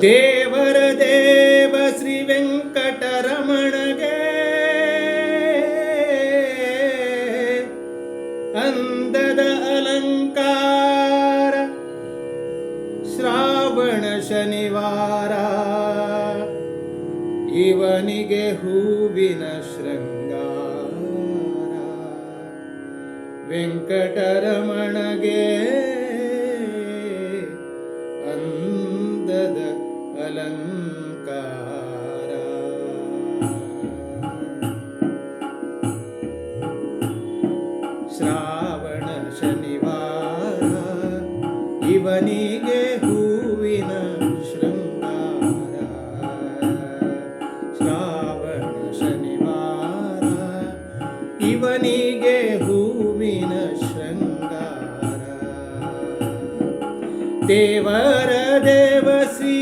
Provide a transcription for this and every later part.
ದೇವರ ದೇವ ಶ್ರೀ ವೆಂಕಟರಮಣಗೆ ಅಂದದ ಅಲಂಕಾರ ಶ್ರಾವಣ ಶನಿವಾರ. ಇವನಿಗೆ ಹೂವಿನ ಶೃಂಗಾರ. ವೆಂಕಟರಮಣಗೆ ಅಲಂಕಾರ ಶ್ರಾವಣ ಶನಿವಾರ ಇವನಿಗೆ ಹೂವಿನ ಶೃಂಗಾರ ಶ್ರಾವಣ ಶನಿವಾರ ಇವನಿಗೆ ಹೂವಿನ ಶೃಂಗಾರ ದೇವರ ದೇವ ಶ್ರೀ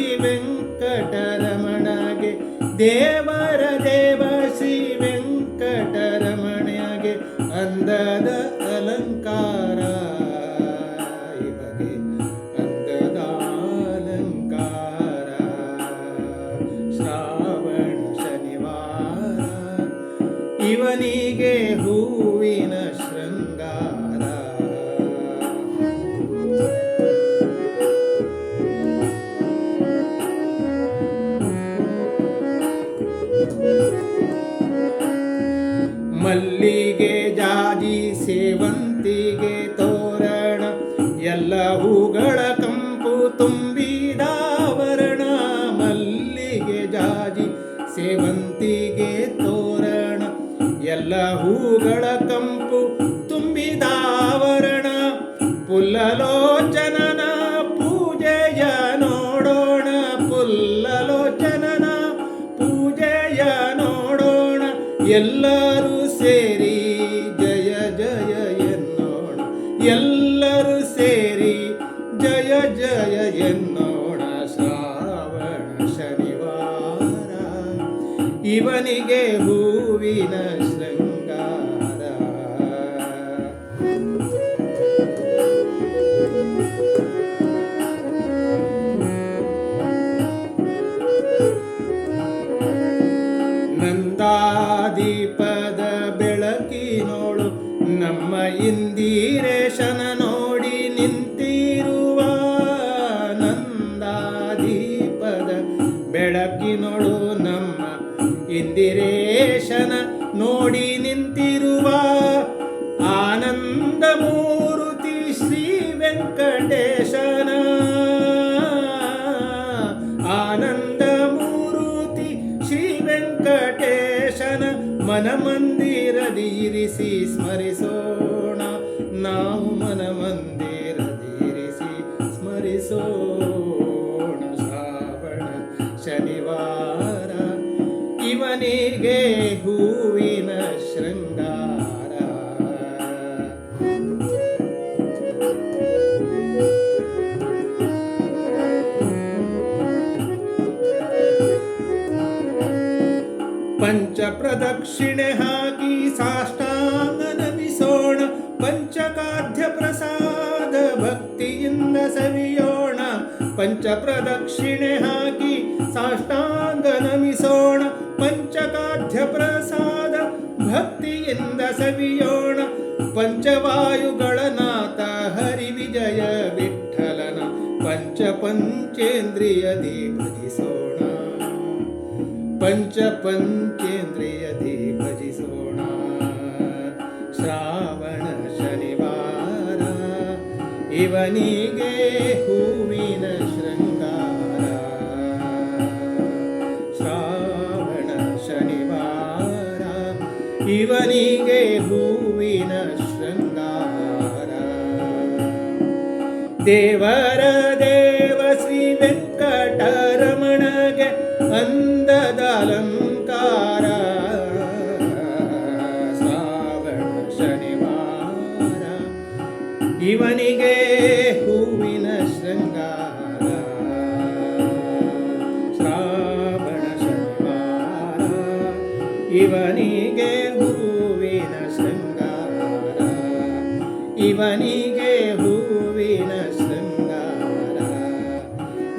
ವೆಂಕಟರಮಣಗೆ ದೇವರ ದೇವ ಶ್ರೀ ವೆಂಕಟರಮಣಗೆ ಅಂದದ ಅಲಂಕಾರ. ಇವಗೆ ಅಂದದ ಅಲಂಕಾರ. ಶ್ರಾವಣ ಶನಿವಾರ ಇವನಿಗೆ ಸೇವಂತಿಗೆ ತೋರಣ. ಎಲ್ಲ ಹೂಗಳ ಕಂಪು ತುಂಬಿದಾವರಣ ಮಲ್ಲಿಗೆ ಜಾಜಿ ಸೇವಂತಿಗೆ ತೋರಣ. ಎಲ್ಲ ಹೂಗಳ ಕಂಪು ತುಂಬಿದಾವರಣ ಪುಲ್ಲಲೋಚನನ ಪೂಜೆಯ ನೋಡೋಣ. ಪುಲ್ಲಲೋಚನನ ಪೂಜೆಯ ನೋಡೋಣ. ಎಲ್ಲರೂ ಜಯ ಎನ್ನೋಣ ಶ್ರಾವಣ ಶನಿವಾರ. ಇವನಿಗೆ ಹೂವಿನ ಶೃಂಗಾರ. ನಂದಾದೀಪದ ಬೆಳಕಿನೋಳು ನಮ್ಮ ಇಂದಿರೇಶನ ಬೆಳಕಿನೋಳು ನಮ್ಮ ಇಂದಿರೇಶನ ನೋಡಿ ನಿಂತಿರುವ ಆನಂದ ಮೂರುತಿ ಶ್ರೀ ವೆಂಕಟೇಶನ. ಆನಂದ ಮೂರುತಿ ಶ್ರೀ ವೆಂಕಟೇಶನ ಮನ ಮಂದಿರದಿ ಇರಿಸಿ ಸ್ಮರಿಸೋಣ. ನಾವು ಮನ ಶನಿವಾರ, ಇವನಿಗೆ ಹೂವಿನ ಶೃಂಗಾರ. ಪಂಚ ಪ್ರದಕ್ಷಿಣೆ ಹಾಕಿ ಸಾಷ್ಟಾಂಗ ನಮಿಸೋಣ ಪಂಚಕಾಧ್ಯ ಪ್ರಸಾದ ಭಕ್ತಿಯಿಂದ ಸವಿಯೋಣ. ಪಂಚ ಪ್ರದಕ್ಷಿಣೆ ಹಾಕಿ ಸಾಷ್ಟಾಂಗ ನಮಿಸೋಣ ಪಂಚಕಾಧ್ಯ ಪ್ರಸಾದ ಭಕ್ತಿಯಿಂದ ಸವಿಯೋಣ. ಪಂಚವಾಯುಗಳ ನಾಥ ಹರಿ ವಿಜಯ ವಿಠಲನ ಪಂಚ ಪಂಚೇಂದ್ರಿಯದಿ ಭಜಿಸೋಣ. ಪಂಚ ಪಂಚೇಂದ್ರಿಯದಿ ಭಜಿಸೋಣ. ಶ್ರಾವಣ ಶನಿವಾರ, ಇವನಿಗೆ ಹೂವಿನ ದೇವರ ದೇವ ಶ್ರೀ ವೆಂಕಟರಮಣಗೆ ಅಂದದ ಅಲಂಕಾರ. ಶ್ರಾವಣ ಶನಿವಾರ, ಇವನಿಗೆ ಹೂವಿನ ಶೃಂಗಾರ. ಶ್ರಾವಣ ಶನಿವಾರ, ಇವನಿಗೆ ಹೂವಿನ ಶೃಂಗಾರ. ಇವನಿಗೆ ಹೂವಿನ ಶೃಂಗಾರ.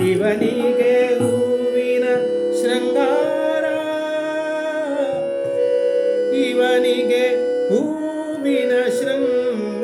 ಇವನಿಗೆ ಹೂವಿನ ಶೃಂಗಾರ. ಇವನಿಗೆ ಹೂವಿನ ಶೃಂಗಾರ.